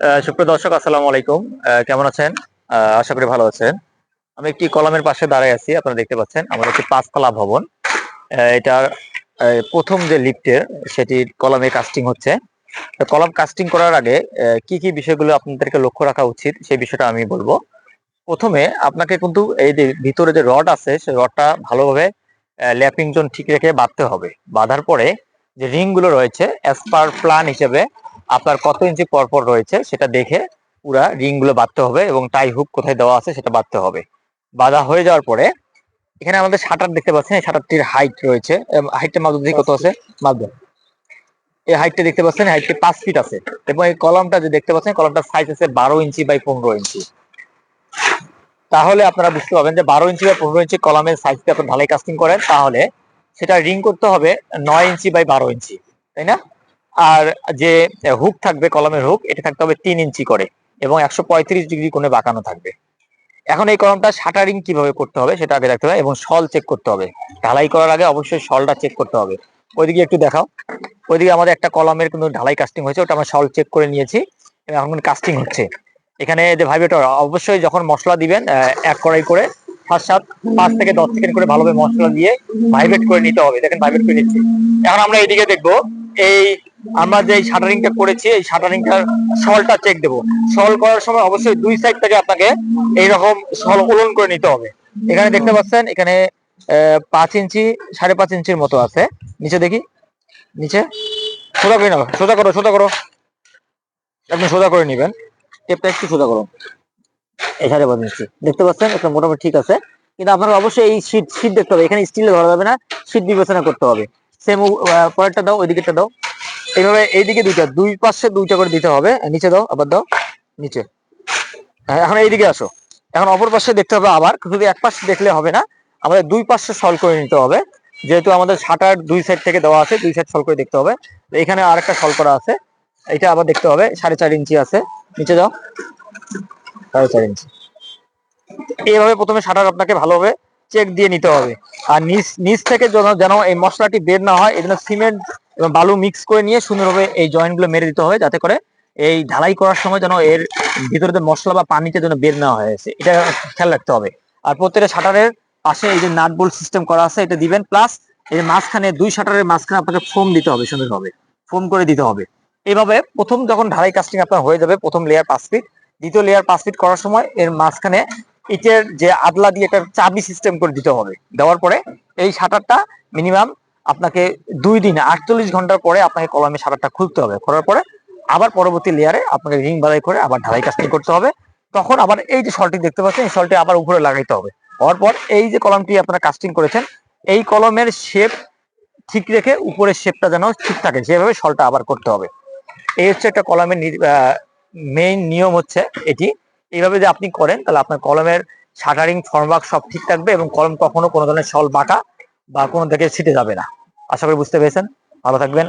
সুপ্রিয় দর্শক, আসসালামু আলাইকুম। কেমন আছেন? আশা করি ভালো আছেন। আমি একটি কলমের পাশে দাঁড়ায় আছি, আপনারা দেখতে পাচ্ছেন। আমাদের একটি পাঁচতলা ভবন। এটার প্রথম যে লিফটের সেটির কলমে কাস্টিং হচ্ছে। কলম কাস্টিং করার আগে কি কি বিষয়গুলো আপনাদেরকে লক্ষ্য রাখা উচিত, সেই বিষয়টা আমি বলব। প্রথমে, আপনাকে কিন্তু এই যে ভিতরে যে রড আছে সেই রডটা ভালোভাবে ল্যাপিং জোন ঠিক রেখে বাঁধতে হবে। বাঁধার পরে যে রিংগুলো রয়েছে অ্যাজ পার প্ল্যান হিসেবে আপনার কত ইঞ্চি পরপর রয়েছে সেটা দেখে পুরা রিংগুলো বাঁধতে হবে এবং টাই হুক কোথায় দেওয়া আছে সেটা বাঁধতে হবে। বাঁধা হয়ে যাওয়ার পরে এখানে আমাদের শাটার দেখতে পাচ্ছেন শাটারটির হাইট রয়েছে হাইটটা মাপ দিদি কত আছে? মাপ এই হাইটটা দেখতে পাচ্ছেন হাইটটি পাঁচ ফিট আছে এবং এই কলমটা যে দেখতে পাচ্ছেন, কলমটার সাইজ আছে বারো ইঞ্চি বাই পনেরো ইঞ্চি। তাহলে আপনারা বুঝতে পারবেন যে বারো ইঞ্চি বা পনেরো ইঞ্চি কলমের সাইজটা আপনার ঢালাই কাস্টিং করেন। তাহলে সেটা রিং করতে হবে নয় ইঞ্চি বাই বারো ইঞ্চি, তাই না? আর যে হুক থাকবে, কলমের হুক এটা থাকতে হবে তিন ইঞ্চি করে এবং একশো পঁয়ত্রিশ ডিগ্রি কোণে বাঁকানো থাকবে। এখন এই কলমটা শাটারিং কীভাবে করতে হবে সেটা আগে দেখতে হবে এবং সল চেক করতে হবে। ঢালাই করার আগে অবশ্যই সলটা চেক করতে হবে। ওইদিকে একটু দেখাও। ওইদিকে আমাদের একটা কলমের কিন্তু ঢালাই কাস্টিং হয়েছে, ওটা আমরা সল চেক করে নিয়েছি। এখন কাস্টিং হচ্ছে। এখানে যে ভাইব্রেটর অবশ্যই যখন মশলা দিবেন এক কড়াই করে পাঁচ সাত, পাঁচ থেকে দশ সেকেন্ড করে ভালোভাবে মশলা দিয়ে ভাইবেট করে নিতে হবে। দেখেন ভাইবেট করে নিচ্ছি। এখন আমরা এইদিকে দেখব, এই আমরা যে শাটারিংটা করেছি, এই শাটারিংটার সলটা চেক দেবো। সল করার সময় অবশ্যই দুই সাইড থেকে আপনাকে এইরকম সল উলন করে নিতে হবে। এখানে দেখতে পাচ্ছেন, এখানে পাঁচ ইঞ্চি, সাড়ে পাঁচ ইঞ্চির মতো আছে। নিচে দেখি। নিচে। সোজা করে নাও, সোজা করো সোজা করো। আপনি সোজা করে নেবেন। টেপটা একটু সোজা করো। এই সাড়ে পাঁচ ইঞ্চি। দেখতে পাচ্ছেন, এটা মোটামুটি ঠিক আছে। কিন্তু আপনার অবশ্যই এই শীত শীট দেখতে হবে। এখানে স্টিলে ধরা যাবে না। শীট বিবেচনা করতে হবে। সেম পরেরটা দাও, ওইদিকেরটা দাও। এইভাবে এইদিকে দুইটা দুই পাশে দুইটা করে দিতে হবে। নিচে দাও আবার দাও নিচে। হ্যাঁ, এখন এইদিকে আসো। এখন অপর পাশে দেখতে হবে আবার শুধু এক পাশে দেখলে হবে না আমাদের দুই পাশে সলভ করে নিতে হবে। যেহেতু আমাদের শাটার দুই সাইড থেকে দেওয়া আছে দুই সাইড সলভ করে দেখতে হবে। এখানে আরেকটা সলভ করা আছে এটা আবার দেখতে হবে সাড়ে চার ইঞ্চি আছে। নিচে যাও সাড়ে চার ইঞ্চি। এইভাবে প্রথমে শাটার আপনাকে ভালোভাবে চেক দিয়ে নিতে হবে। আর নিচ নিচ থেকে যেন যেন এই মশলাটি বের না হয় এই সিমেন্ট এবং বালু মিক্স করে নিয়ে সুন্দরভাবে এই জয়েন্টগুলো মেরে দিতে হবে, যাতে করে এই ঢালাই করার সময় যেন এর ভিতরে যে মশলা বা পানিতে যেন বের না হয়েছে এটা খেয়াল রাখতে হবে। আর প্রত্যেকটা শাটারের পাশে এই যে নাট সিস্টেম করা আছে, এটা দিবেন। প্লাস এই মাঝখানে দুই শাটারের মাঝখানে আপনাকে ফোম দিতে হবে সুন্দরভাবে। ফোম করে দিতে হবে। এইভাবে প্রথম যখন ঢালাই কাস্টিং আপনার হয়ে যাবে, প্রথম লেয়ার পাঁচ ফিট দ্বিতীয় লেয়ার পাঁচ ফিট করার সময় এর মাঝখানে ইটের যে আদলা দিয়ে একটা চাবি সিস্টেম করে দিতে হবে। দেওয়ার পরে এই শাটারটা মিনিমাম আপনাকে দুই দিন আটচল্লিশ ঘণ্টার পরে আপনাকে কলমে শাটারটা খুলতে হবে। করার পরে আবার পরবর্তী লেয়ারে আপনাকে রিং বালাই করে আবার ঢালাই কাস্টিং করতে হবে। তখন আবার এই যে শলটি দেখতে পাচ্ছেন, এই শলটি আবার উপরে লাগাইতে হবে। হওয়ার পর এই যে কলমটি আপনারা কাস্টিং করেছেন, এই কলমের শেপ ঠিক রেখে উপরের শেপটা যেন ঠিক থাকে, সেভাবে শলটা আবার করতে হবে। এই হচ্ছে একটা কলমের মেইন নিয়ম হচ্ছে এটি। এইভাবে যদি আপনি করেন, তাহলে আপনার কলমের শাটারিং ফর্মওয়ার্ক সব ঠিক থাকবে এবং কলম কখনো কোনো ধরনের সল বাঁকা বা কোনো দিকে ছিটে যাবে না। আশা করি বুঝতে পেরেছেন। ভালো থাকবেন।